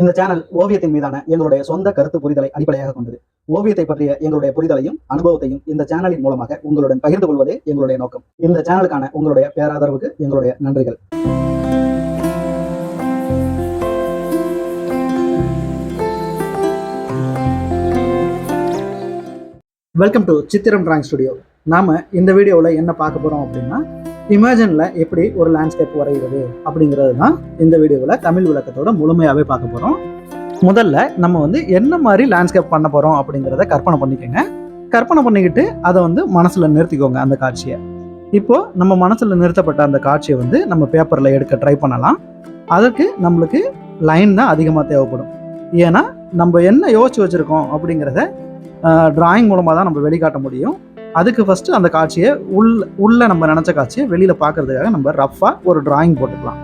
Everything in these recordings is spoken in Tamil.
இந்த சேனல் ஓவியத்தின் மீதான எங்களுடைய சொந்த கருத்து புரிதலை அடிப்படையாக கொண்டது. ஓவியத்தை பற்றிய எங்களுடைய புரிதலையும் அனுபவத்தையும் இந்த சேனலின் மூலமாக உங்களுடன் பகிர்ந்து கொள்வதே எங்களுடைய நோக்கம். இந்த சேனலுக்கான உங்களுடைய பேராதரவுக்கு எங்களுடைய நன்றிகள். Welcome to Chithiram drawing studio நாம இந்த வீடியோவில் என்ன பார்க்க போறோம் அப்படின்னா இமேஜினில் எப்படி ஒரு லேண்ட்ஸ்கேப் வரைகிறது அப்படிங்கிறது தான் இந்த வீடியோவில் தமிழ் விளக்கத்தோட முழுமையாகவே பார்க்க போகிறோம் முதல்ல நம்ம வந்து என்ன மாதிரி லேண்ட்ஸ்கேப் பண்ண போகிறோம் அப்படிங்கிறத கற்பனை பண்ணிக்கோங்க. கற்பனை பண்ணிக்கிட்டு அதை வந்து மனசில் நிறுத்திக்கோங்க அந்த காட்சியை. இப்போது நம்ம மனசில் நிறுத்தப்பட்ட அந்த காட்சியை வந்து நம்ம பேப்பரில் எடுக்க ட்ரை பண்ணலாம். அதற்கு நம்மளுக்கு லைன் தான் அதிகமாக தேவைப்படும். ஏன்னா நம்ம என்ன யோசிச்சு வச்சுருக்கோம் அப்படிங்கிறத டிராயிங் மூலமாக தான் நம்ம வெளிக்காட்ட முடியும். அதுக்கு ஃபஸ்ட்டு அந்த காட்சியை உள் உள்ளே நம்ம நினச்ச காட்சியை வெளியில் பார்க்கறதுக்காக நம்ம ரஃப்பாக ஒரு டிராயிங் போட்டுக்கலாம்.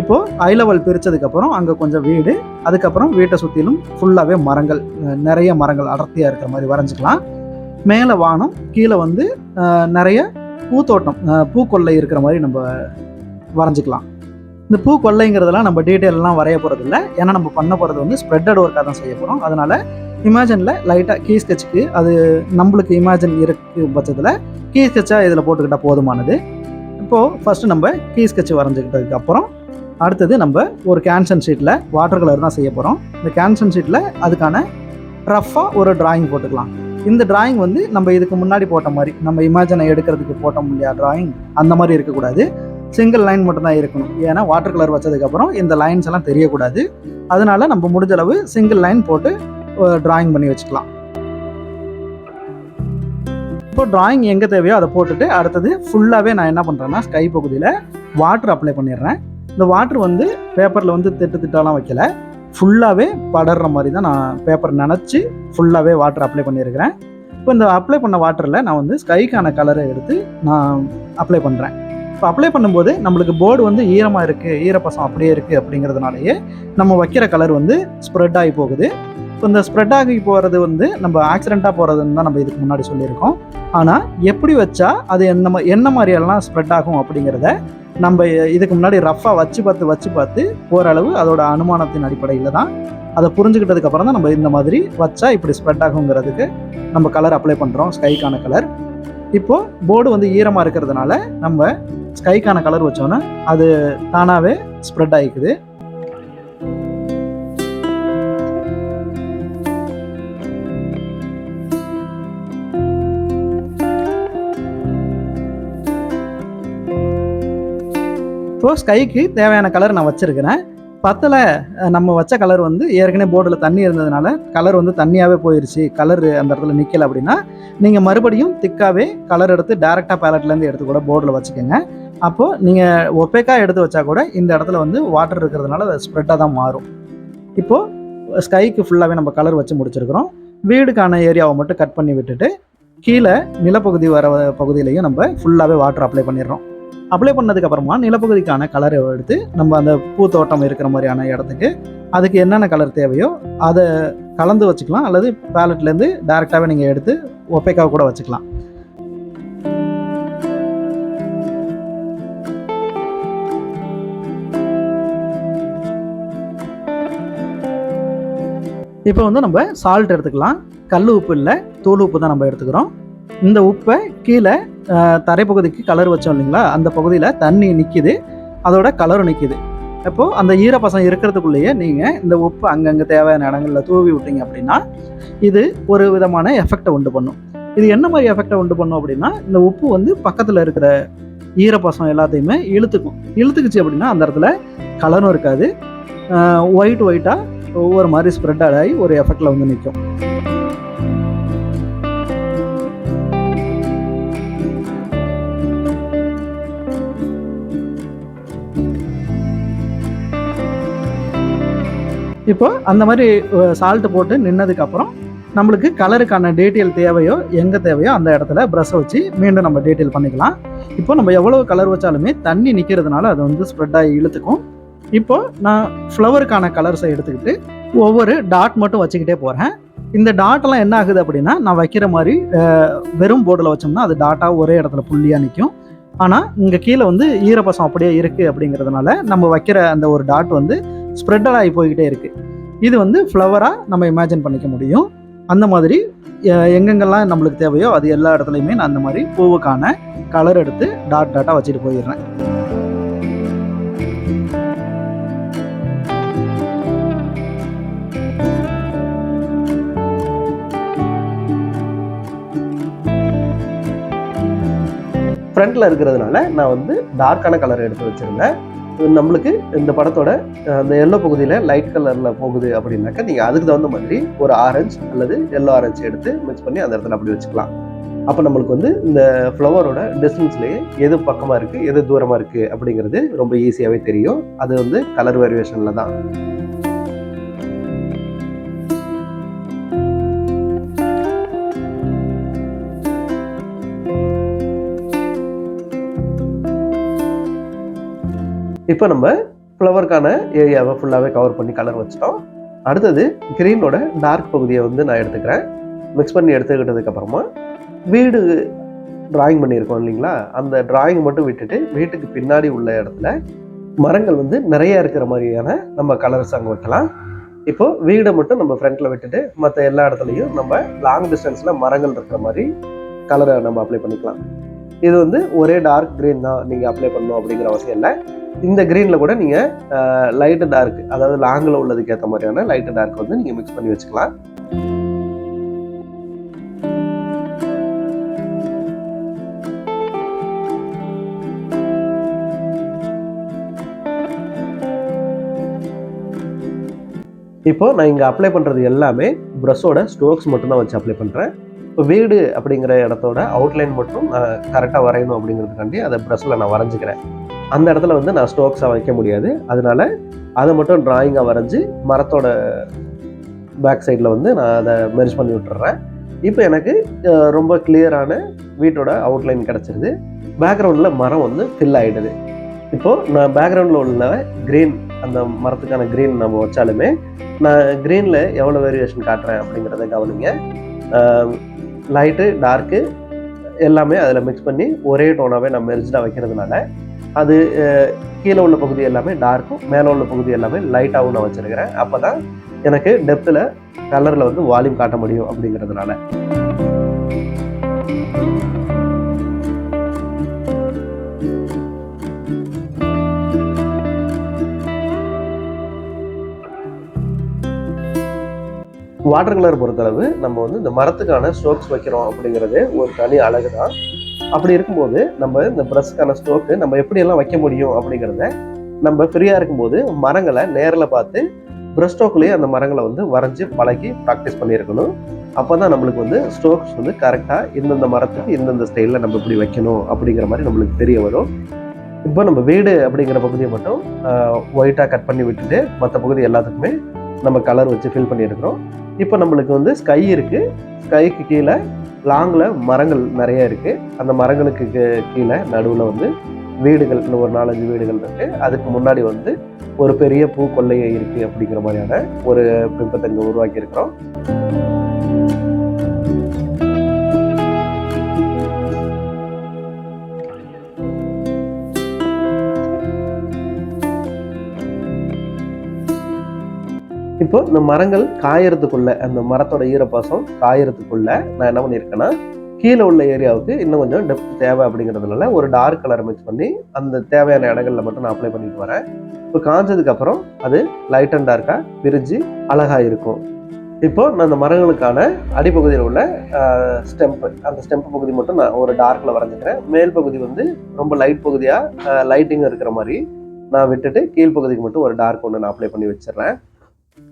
இப்போது ஐ லெவல் பிரித்ததுக்கப்புறம் அங்கே கொஞ்சம் வீடு அதுக்கப்புறம் வீட்டை சுற்றிலும் ஃபுல்லாகவே மரங்கள் நிறைய மரங்கள் அடர்த்தியாக இருக்கிற மாதிரி வரைஞ்சிக்கலாம். மேலே வானம் கீழே வந்து நிறைய பூத்தோட்டம் பூக்கொல்லை இருக்கிற மாதிரி நம்ம வரைஞ்சிக்கலாம். இந்த பூ கொள்ளைங்கிறதெல்லாம் நம்ம டீட்டெயிலெலாம் வரைய போகிறது இல்லை ஏன்னா நம்ம பண்ண போகிறது வந்து ஸ்ப்ரெட்டட் ஒர்க்காக தான் செய்ய போகிறோம் அதனால் இமேஜினில் லைட்டாக கீ ஸ்கெட்சுக்கு அது நம்மளுக்கு இமேஜின் இருக்கு பட்சத்தில் கீ ஸ்கெட்சாக இதில் போட்டுக்கிட்டால் போதுமானது. இப்போது ஃபஸ்ட்டு நம்ம கீ ஸ்கெட்ச் வரைஞ்சிக்கிட்டதுக்கு அப்புறம் அடுத்தது நம்ம ஒரு கேன்சன் ஷீட்டில் வாட்டர் கலர் தான் செய்ய போகிறோம் இந்த கேன்சன் ஷீட்டில் அதுக்கான ரஃப்பாக ஒரு டிராயிங் போட்டுக்கலாம். இந்த டிராயிங் வந்து நம்ம இதுக்கு முன்னாடி போட்ட மாதிரி நம்ம இமேஜினை எடுக்கிறதுக்கு போட்டோம் இல்லையா டிராயிங் அந்த மாதிரி இருக்கக்கூடாது. சிங்கிள் லைன் மட்டும்தான் இருக்கணும். ஏன்னா வாட்டர் கலர் வச்சதுக்கப்புறம் இந்த லைன்ஸ் எல்லாம் தெரியக்கூடாது. அதனால நம்ம முடிஞ்சளவு சிங்கிள் லைன் போட்டு டிராயிங் பண்ணி வச்சுக்கலாம். இப்போ டிராயிங் எங்கே தேவையோ அதை போட்டுட்டு அடுத்தது ஃபுல்லாகவே நான் என்ன பண்ணுறேன்னா ஸ்கை பகுதியில் வாட்டர் அப்ளை பண்ணிடுறேன். இந்த வாட்டர் வந்து பேப்பரில் வந்து திட்டு திட்டாலாம் வைக்கல. ஃபுல்லாகவே படர்ற மாதிரி தான் நான் பேப்பர் நினச்சி ஃபுல்லாகவே வாட்டர் அப்ளை பண்ணியிருக்கிறேன். இப்போ இந்த அப்ளை பண்ண வாட்டரில் நான் வந்து ஸ்கைக்கான கலரை எடுத்து நான் அப்ளை பண்ணுறேன் இப்போ அப்ளை பண்ணும்போது நம்மளுக்கு போர்டு வந்து ஈரமாக இருக்குது ஈரப்பசம் அப்படியே இருக்குது அப்படிங்கிறதுனாலேயே நம்ம வைக்கிற கலர் வந்து ஸ்ப்ரெட் ஆகி போகுது. இப்போ இந்த ஸ்ப்ரெட் ஆகி போகிறது வந்து நம்ம ஆக்சிடெண்ட்டாக போகிறதுன்னு தான் நம்ம இதுக்கு முன்னாடி சொல்லியிருக்கோம். ஆனால் எப்படி வச்சா அது என்ன என்ன மாதிரியெல்லாம் ஸ்ப்ரெட் ஆகும் அப்படிங்கிறத நம்ம இதுக்கு முன்னாடி ரஃப்பாக வச்சு பார்த்து வச்சு பார்த்து ஓரளவு அதோட அனுமானத்தின் அடிப்படையில் தான் அதை புரிஞ்சுக்கிட்டதுக்கப்புறம் தான் நம்ம இந்த மாதிரி வச்சா இப்படி ஸ்ப்ரெட் ஆகுங்கிறதுக்கு நம்ம கலர் அப்ளை பண்ணுறோம் ஸ்கைக்கான கலர் இப்போது போர்டு வந்து ஈரமாக இருக்கிறதுனால நம்ம ஸ்கைக்கான கலர் வச்சோன்னே அது தானாகவே ஸ்ப்ரெட் ஆகிக்குது இப்போ ஸ்கைக்கு தேவையான கலர் நான் வச்சுருக்கிறேன். பத்தில் நம்ம வச்ச கலர் வந்து ஏற்கனவே போர்டில் தண்ணி இருந்ததுனால கலர் வந்து தண்ணியாகவே போயிடுச்சு கலர் அந்த இடத்துல நிற்கல அப்படின்னா நீங்கள் மறுபடியும் திக்காகவே கலர் எடுத்து டேரெக்டாக பேலட்லேருந்து எடுத்து கூட போர்டில் வச்சுக்கோங்க. அப்போது நீங்கள் ஒப்பேக்காக எடுத்து வச்சா கூட இந்த இடத்துல வந்து வாட்டர் இருக்கிறதுனால அது ஸ்ப்ரெட்டாக தான் மாறும். இப்போது ஸ்கைக்கு ஃபுல்லாகவே நம்ம கலர் வச்சு முடிச்சிருக்கிறோம். வீடுக்கான ஏரியாவை மட்டும் கட் பண்ணி விட்டுட்டு கீழே நிலப்பகுதி வர பகுதியிலையும் நம்ம ஃபுல்லாகவே வாட்டர் அப்ளை பண்ணிடுறோம். அப்ளை பண்ணதுக்கு அப்புறமா நிலப்பகுதிக்கான கலரை எடுத்து நம்ம அந்த பூத்தோட்டம் இருக்கிற மாதிரியான இடத்துக்கு அதுக்கு என்னென்ன கலர் தேவையோ அதை கலந்து வச்சுக்கலாம். அல்லது பேலட்லேருந்து டேரெக்டாகவே நீங்கள் எடுத்து ஒப்பேக்காக கூட வச்சுக்கலாம். இப்போ வந்து நம்ம சால்ட் எடுத்துக்கலாம். கல் உப்பு இல்லை தூள் உப்பு தான் நம்ம எடுத்துக்கிறோம். இந்த உப்பை கீழே தரைப்பகுதிக்கு கலர் வச்சோம் இல்லைங்களா? அந்த பகுதியில் தண்ணி நிற்கிது அதோட கலரும் நிற்கிது அப்போது அந்த ஈரப்பசம் இருக்கிறதுக்குள்ளேயே நீங்கள் இந்த உப்பு அங்கங்கே தேவையான இடங்களில் தூவி விட்டீங்க அப்படின்னா இது ஒரு விதமான எஃபெக்டை உண்டு பண்ணும். இது என்ன மாதிரி எஃபெக்டை உண்டு பண்ணும் அப்படின்னா இந்த உப்பு வந்து பக்கத்தில் இருக்கிற ஈரப்பசம் எல்லாத்தையுமே இழுத்துக்கும். இழுத்துக்குச்சு அப்படின்னா அந்த இடத்துல கலரும் இருக்காது. ஒயிட் ஒயிட்டாக ஒவ்வொரு மாதிரி ஸ்ப்ரெட் ஆகி ஒரு எஃபெக்டில் வந்து நிற்கும் இப்போ அந்த மாதிரி சால்ட்டு போட்டு நின்னதுக்கப்புறம் நம்மளுக்கு கலருக்கான டீட்டெயில் தேவையோ எங்கே தேவையோ அந்த இடத்துல ப்ரஷ்ஷை வச்சு மீண்டும் நம்ம டீட்டெயில் பண்ணிக்கலாம். இப்போ நம்ம எவ்வளோ கலர் வச்சாலுமே தண்ணி நிற்கிறதுனால அது வந்து ஸ்ப்ரெட் ஆகி இழுத்துக்கும். இப்போ நான் ஃப்ளவருக்கான கலர்ஸை எடுத்துக்கிட்டு ஒவ்வொரு டாட் மட்டும் வச்சுக்கிட்டே போகிறேன் இந்த டாட்டெல்லாம் என்ன ஆகுது அப்படின்னா நான் வைக்கிற மாதிரி வெறும் போர்டில் வச்சோம்னா அது டாட்டாக ஒரே இடத்துல புள்ளியாக நிற்கும் ஆனால் இங்கே கீழே வந்து ஈரப்பசம் அப்படியே இருக்குது அப்படிங்கிறதுனால நம்ம வைக்கிற அந்த ஒரு டாட் வந்து ஸ்ப்ரெட்டட் ஆகி போய்கிட்டே இருக்குது இது வந்து ஃப்ளவராக நம்ம இமேஜின் பண்ணிக்க முடியும். அந்த மாதிரி எங்கெங்கெல்லாம் நம்மளுக்கு தேவையோ அது எல்லா இடத்துலையுமே நான் அந்த மாதிரி பூவுக்கான கலர் எடுத்து டாட் டாட்டாக வச்சுட்டு போயிடுறேன். ஃப்ரண்ட்டில் இருக்கிறதுனால நான் வந்து டார்க்கான கலர் எடுத்து வச்சிருந்தேன். நம்மளுக்கு இந்த படத்தோட அந்த எல்லோ பகுதியில் லைட் கலரில் போகுது அப்படின்னாக்கா நீங்கள் அதுக்கு தகுந்த மாதிரி ஒரு ஆரஞ்சு அல்லது எல்லோ ஆரஞ்சு எடுத்து மிக்ஸ் பண்ணி அந்த இடத்துல அப்படி வச்சுக்கலாம். அப்போ நம்மளுக்கு வந்து இந்த ஃப்ளவரோட டிஸ்டன்ஸ்லேயே எது பக்கமாக இருக்குது எது தூரமாக இருக்குது அப்படிங்கிறது ரொம்ப ஈஸியாகவே தெரியும். அது வந்து கலர் வேரியேஷனில் தான். இப்போ நம்ம ஃப்ளவருக்கான ஏரியாவை ஃபுல்லாகவே கவர் பண்ணி கலர் வச்சிட்டோம். அடுத்தது கிரீனோட டார்க் பகுதியை வந்து நான் எடுத்துக்கிறேன். மிக்ஸ் பண்ணி எடுத்துக்கிட்டதுக்கப்புறமா வீடு டிராயிங் பண்ணியிருக்கோம் இல்லைங்களா? அந்த டிராயிங் மட்டும் விட்டுட்டு வீட்டுக்கு பின்னாடி உள்ள இடத்துல மரங்கள் வந்து நிறைய இருக்கிற மாதிரியான நம்ம கலர்ஸ் அங்கே வைக்கலாம். இப்போ வீடை மட்டும் நம்ம ஃப்ரண்ட்டில் விட்டுட்டு மற்ற எல்லா இடத்துலையும் நம்ம லாங் டிஸ்டன்ஸில் மரங்கள் இருக்கிற மாதிரி கலரை நம்ம அப்ளை பண்ணிக்கலாம். இது வந்து ஒரே டார்க் க்ரீன் தான் நீங்கள் அப்ளை பண்ணணும் அப்படிங்கிற அவசியம் இல்லை. இந்த க்ரீனில் கூட நீங்கள் லைட்டு டார்க் அதாவது லாங்கில் உள்ளதுக்கு ஏற்ற மாதிரியான லைட்டு டார்க் வந்து நீங்கள் மிக்ஸ் பண்ணி வச்சுக்கலாம். இப்போ நான் இங்கே அப்ளை பண்ணுறது எல்லாமே ப்ரஷோட ஸ்ட்ரோக்ஸ் மட்டும்தான் வச்சு அப்ளை பண்ணுறேன் இப்போ வீடு அப்படிங்கிற இடத்தோட அவுட்லைன் மட்டும் நான் கரெக்டாக வரையணும் அப்படிங்கிறதுக்காண்டி அதை ப்ரஷில் நான் வரைஞ்சிக்கிறேன். அந்த இடத்துல வந்து நான் ஸ்டோக்ஸாக வைக்க முடியாது. அதனால அதை மட்டும் ட்ராயிங்காக வரைஞ்சி மரத்தோட பேக் சைடில் வந்து நான் அதை மெர்ஜ் பண்ணி விட்டுறேன். இப்போ எனக்கு ரொம்ப கிளியரான வீட்டோட அவுட்லைன் கிடச்சிருது. பேக்ரவுண்டில் மரம் வந்து ஃபில் ஆகிடுது இப்போது நான் பேக்ரவுண்டில் உள்ள க்ரீன் அந்த மரத்துக்கான க்ரீன் நம்ம வச்சாலுமே நான் க்ரீனில் எவ்வளோ வேரியேஷன் காட்டுறேன் அப்படிங்கிறத கவனிங்க. லைட்டு டார்க்கு எல்லாமே அதில் மிக்ஸ் பண்ணி ஒரே டோனாகவே நான் மெர்ஜாக வைக்கிறதுனால அது கீழே உள்ள பகுதி எல்லாமே டார்க்கும் மேலே உள்ள பகுதி எல்லாமே லைட்டாகவும் நான் வச்சுருக்கிறேன். அப்போ தான் எனக்கு டெப்த்தில் கலரில் வந்து வால்யூம் காட்ட முடியும் அப்படிங்கிறதுனால. வாட்டர் கலர் பொறுத்தளவு நம்ம வந்து இந்த மரத்துக்கான ஸ்ட்ரோக்ஸ் வைக்கிறோம் அப்படிங்கிறது ஒரு தனி அழகு தான் அப்படி இருக்கும்போது நம்ம இந்த ப்ரஷ்க்கான ஸ்ட்ரோக்கு நம்ம எப்படியெல்லாம் வைக்க முடியும் அப்படிங்கிறத நம்ம ஃப்ரீயாக இருக்கும்போது மரங்களை நேரில் பார்த்து ப்ரஷ் ஸ்ட்ரோக்லேயே அந்த மரங்களை வந்து வரைஞ்சி பழகி ப்ராக்டிஸ் பண்ணியிருக்கணும். அப்போ தான் நம்மளுக்கு வந்து ஸ்ட்ரோக்ஸ் வந்து கரெக்டாக இந்தந்த மரத்துக்கு இந்தந்த ஸ்டைலில் நம்ம இப்படி வைக்கணும் அப்படிங்கிற மாதிரி நம்மளுக்கு தெரிய வரும். இப்போ நம்ம வீடு அப்படிங்கிற பகுதியை மட்டும் ஒயிட்டாக கட் பண்ணி விட்டுட்டு மற்ற பகுதி எல்லாத்துக்குமே நம்ம கலர் வச்சு ஃபில் பண்ணியிருக்கிறோம். இப்போ நம்மளுக்கு வந்து ஸ்கை இருக்குது ஸ்கைக்கு கீழே லாங்கில் மரங்கள் நிறைய இருக்குது அந்த மரங்களுக்கு கீ- கீழே நடுவில் வந்து வீடுகள் இன்னும் ஒரு நாலஞ்சு வீடுகள் இருக்குது அதுக்கு முன்னாடி வந்து ஒரு பெரிய பூ கொள்ளையை இருக்குது அப்படிங்கிற மாதிரியான ஒரு பிம்பத்தை இங்கே உருவாக்கியிருக்கிறோம். இப்போ இந்த மரங்கள் காயறதுக்குள்ள அந்த மரத்தோட ஈரப்பாசம் காயறதுக்குள்ள நான் என்ன பண்ணியிருக்கேன்னா கீழே உள்ள ஏரியாவுக்கு இன்னும் கொஞ்சம் டெப்த் தேவை அப்படிங்கிறதுனால ஒரு டார்க் கலர் மிக்ஸ் பண்ணி அந்த தேவையான இடங்கள்ல மட்டும் நான் அப்ளை பண்ணிட்டு வரேன். இப்போ காஞ்சதுக்கு அப்புறம் அது லைட் அண்ட் டார்க்காக பிரிஞ்சு அழகாக இருக்கும். இப்போ நான் அந்த மரங்களுக்கான அடிப்பகுதியில் உள்ள ஸ்டெம்ப் அந்த ஸ்டெம்ப் பகுதி மட்டும் நான் ஒரு டார்க்கில் வரைஞ்சிக்கிறேன். மேல் பகுதி வந்து ரொம்ப லைட் பகுதியாக லைட்டிங் இருக்கிற மாதிரி நான் விட்டுட்டு கீழ் பகுதிக்கு மட்டும் ஒரு டார்க் ஒன்று நான் அப்ளை பண்ணி வச்சிடுறேன். இப்போ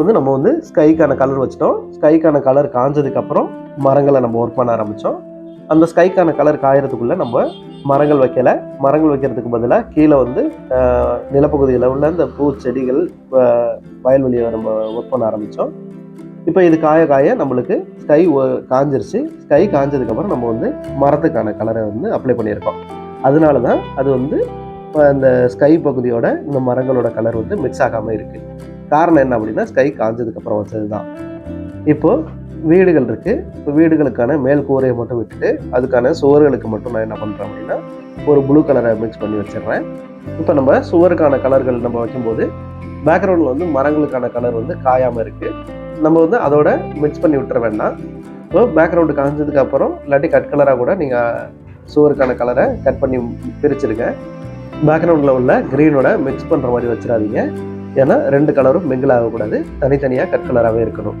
வந்து நம்ம வந்து ஸ்கைக்கான கலர் வச்சிட்டோம். ஸ்கைக்கான கலர் காஞ்சதுக்கப்புறம் மரங்களை நம்ம ஒர்க் பண்ண ஆரம்பித்தோம் அந்த ஸ்கைக்கான கலர் காயறதுக்குள்ளே நம்ம மரங்கள் வைக்கலை. மரங்கள் வைக்கிறதுக்கு பதிலாக கீழே வந்து நிலப்பகுதியில் உள்ள இந்த பூச்செடிகள் செடிகள் வயல்வெளியை நம்ம ஒர்க் பண்ண ஆரம்பித்தோம் இப்போ இது காய காய நம்மளுக்கு ஸ்கை காஞ்சிருச்சு. ஸ்கை காஞ்சதுக்கப்புறம் நம்ம வந்து மரத்துக்கான கலரை வந்து அப்ளை பண்ணியிருக்கோம். அதனால தான் அது வந்து இப்போ அந்த ஸ்கை பகுதியோட இந்த மரங்களோட கலர் வந்து மிக்ஸ் ஆகாமல் இருக்குது காரணம் என்ன அப்படின்னா ஸ்கை காஞ்சதுக்கப்புறம் வச்சது தான் இப்போது வீடுகள் இருக்குது இப்போ வீடுகளுக்கான மேல் கூரையை மட்டும் விட்டுட்டு அதுக்கான சுவர்களுக்கு மட்டும் நான் என்ன பண்ணுறேன் அப்படின்னா ஒரு ப்ளூ கலரை மிக்ஸ் பண்ணி வச்சிடுறேன். இப்போ நம்ம சுவருக்கான கலர்கள் நம்ம வைக்கும்போது பேக்ரவுண்டில் வந்து மரங்களுக்கான கலர் வந்து காயாமல் இருக்குது நம்ம வந்து அதோட மிக்ஸ் பண்ணி விட்டுற வேண்டாம். ஸோ பேக்ரவுண்டு காஞ்சதுக்கு அப்புறம் இல்லாட்டி கட் கலராக கூட நீங்கள் சுவருக்கான கலரை கட் பண்ணி பிரிச்சிருங்க பேக்ரவுண்டில் உள்ள க்ரீனோட மிக்ஸ் பண்ணுற மாதிரி வச்சிடாதீங்க. ஏன்னா ரெண்டு கலரும் மிங்கிள் ஆகக்கூடாது. தனித்தனியாக கட் கலராகவே இருக்கணும்.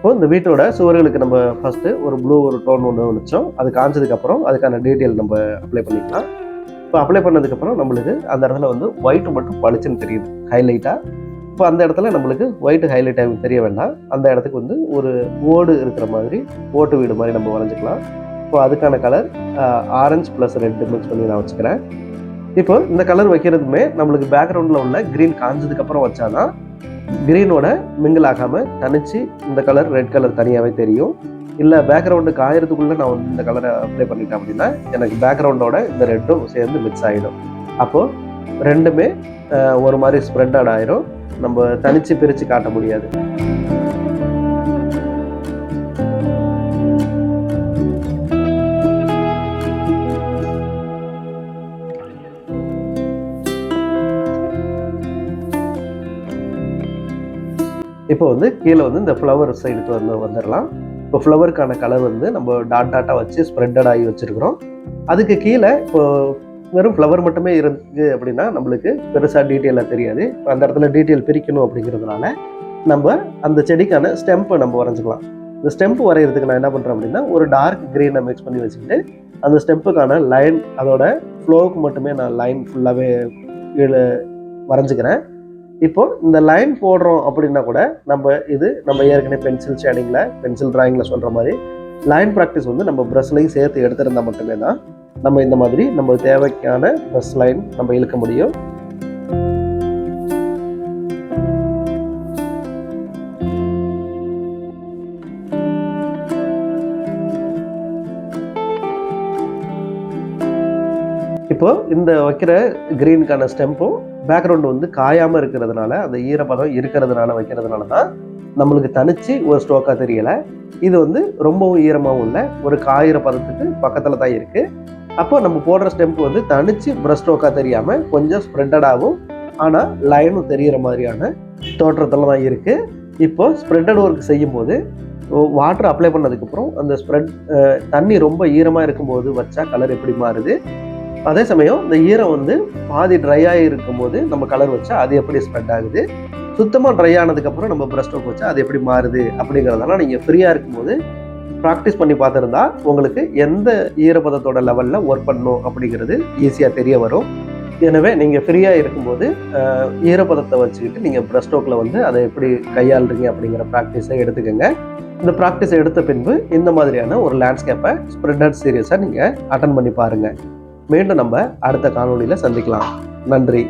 இப்போ இந்த வீட்டோட சுவர்களுக்கு நம்ம ஃபஸ்ட்டு ஒரு ப்ளூ ஒரு டோன் ஒன்று வச்சோம் அது காஞ்சதுக்கப்புறம் அதுக்கான டீட்டெயில் நம்ம அப்ளை பண்ணிக்கலாம். இப்போ அப்ளை பண்ணதுக்கப்புறம் நம்மளுக்கு அந்த இடத்துல வந்து ஒயிட் மட்டும் பளிச்சுன்னு தெரியுது. ஹைலைட்டாக இப்போ அந்த இடத்துல நம்மளுக்கு ஒயிட் ஹைலைட் ஆகி தெரிய வேண்டாம். அந்த இடத்துக்கு வந்து ஒரு ஓடு இருக்கிற மாதிரி ஓட்டு வீடு மாதிரி நம்ம வரைஞ்சிக்கலாம். இப்போ அதுக்கான colour orange plus red mix பண்ணி நான் வச்சுக்கிறேன். இப்போ இந்த கலர் வைக்கிறதுமே நம்மளுக்கு பேக்ரவுண்டில் உள்ள க்ரீன் காஞ்சதுக்கப்புறம் வச்சாதான் க்ரீனோட மிங்கிள் ஆகாமல் தனிச்சு இந்த கலர் ரெட் கலர் தனியாகவே தெரியும். இல்லை பேக்ரவுண்டுக்கு ஆயிரத்துக்குள்ளே நான் வந்து இந்த கலரை அப்ளை பண்ணிட்டேன் அப்படின்னா எனக்கு பேக்ரவுண்டோட இந்த ரெட்டும் சேர்ந்து மிக்ஸ் ஆகிடும் அப்போது ரெண்டுமே ஒரு மாதிரி ஸ்ப்ரெட் ஆட் ஆயிரும். நம்ம தனித்து பிரித்து காட்ட முடியாது. இப்போ வந்து கீழே வந்து இந்த ஃப்ளவர் சைடுக்கு வந்து வந்துடலாம். இப்போ ஃப்ளவருக்கான கலர் வந்து நம்ம டாட் டாட்டாக வச்சு ஸ்ப்ரெட்டட் ஆகி வச்சுருக்கிறோம். அதுக்கு கீழே இப்போ வெறும் ஃப்ளவர் மட்டுமே இருக்கு அப்படின்னா நம்மளுக்கு பெருசாக டீட்டெயிலாக தெரியாது. இப்போ அந்த இடத்துல டீட்டெயில் பிரிக்கணும் அப்படிங்கிறதுனால நம்ம அந்த செடிக்கான ஸ்டெம்பை நம்ம வரைஞ்சிக்கலாம். இந்த ஸ்டெம்ப் வரைகிறதுக்கு நான் என்ன பண்ணுறேன் அப்படின்னா ஒரு டார்க் க்ரீனை மிக்ஸ் பண்ணி வச்சுக்கிட்டு அந்த ஸ்டெம்புக்கான லைன் அதோட ஃப்ளோவுக்கு மட்டுமே நான் லைன் ஃபுல்லாகவே வரைஞ்சிக்கிறேன். இப்போ இந்த லைன் போடுறோம் அப்படின்னா கூட நம்ம இது நம்ம ஏற்கனவே பென்சில் ஷேடிங்கில் பென்சில் டிராயிங்கில் சொல்கிற மாதிரி லைன் ப்ராக்டிஸ் வந்து நம்ம ப்ரஷ்லையும் சேர்த்து எடுத்துருந்தால் மட்டுமே தான் நம்ம இந்த மாதிரி நம்ம தேவைக்கான ப்ரஷ் லைன் நம்ம இழுக்க முடியும். இப்போது இந்த வைக்கிற க்ரீனுக்கான ஸ்டெம்பும் பேக்ரவுண்ட் வந்து காயாமல் இருக்கிறதுனால அந்த ஈரப்பதம் இருக்கிறதுனால வைக்கிறதுனால தான் நம்மளுக்கு தனித்து ஒரு ஸ்டோக்காக தெரியலை. இது வந்து ரொம்பவும் ஈரமாகவும் இல்லை ஒரு காயிற பதத்துக்கு பக்கத்தில் தான் இருக்குது அப்போ நம்ம போடுற ஸ்டெம்ப் வந்து தனித்து ப்ரஷ் ஸ்ட்ரோக்காக தெரியாமல் கொஞ்சம் ஸ்ப்ரெட்டடாகவும் ஆனால் லைனும் தெரிகிற மாதிரியான தோற்றத்தில் தான் இருக்குது இப்போ ஸ்ப்ரெட்டட் ஒர்க் செய்யும்போது வாட்டர் அப்ளை பண்ணதுக்கப்புறம் அந்த ஸ்ப்ரெட் தண்ணி ரொம்ப ஈரமாக இருக்கும்போது வச்சா கலர் எப்படி மாறுது? அதே சமயம் இந்த ஈரம் வந்து பாதி ட்ரை ஆகி இருக்கும்போது நம்ம கலர் வச்சா அது எப்படி ஸ்ப்ரெட் ஆகுது? சுத்தமாக ட்ரை ஆனதுக்கப்புறம் நம்ம ப்ரெஷ் ஸ்ட்ரோக் வச்சா அது எப்படி மாறுது அப்படிங்கிறதெல்லாம் நீங்கள் ஃப்ரீயாக இருக்கும்போது ப்ராக்டிஸ் பண்ணி பார்த்துருந்தா உங்களுக்கு எந்த ஈரப்பதத்தோட லெவலில் ஒர்க் பண்ணணும் அப்படிங்கிறது ஈஸியாக தெரிய வரும். எனவே நீங்கள் ஃப்ரீயாக இருக்கும்போது ஈரப்பதத்தை வச்சுக்கிட்டு நீங்கள் ப்ரெஷ் ஸ்ட்ரோக்கில் வந்து அதை எப்படி கையாளுறீங்க அப்படிங்கிற ப்ராக்டிஸை எடுத்துக்கோங்க. இந்த ப்ராக்டிஸை எடுத்த பின்பு இந்த மாதிரியான ஒரு லேண்ட்ஸ்கேப்பை ஸ்ப்ரெட் அவுட் சீரியஸாக நீங்கள் அட்டன் பண்ணி பாருங்கள் மீண்டும் நம்ம அடுத்த காணொலியில் சந்திக்கலாம். நன்றி.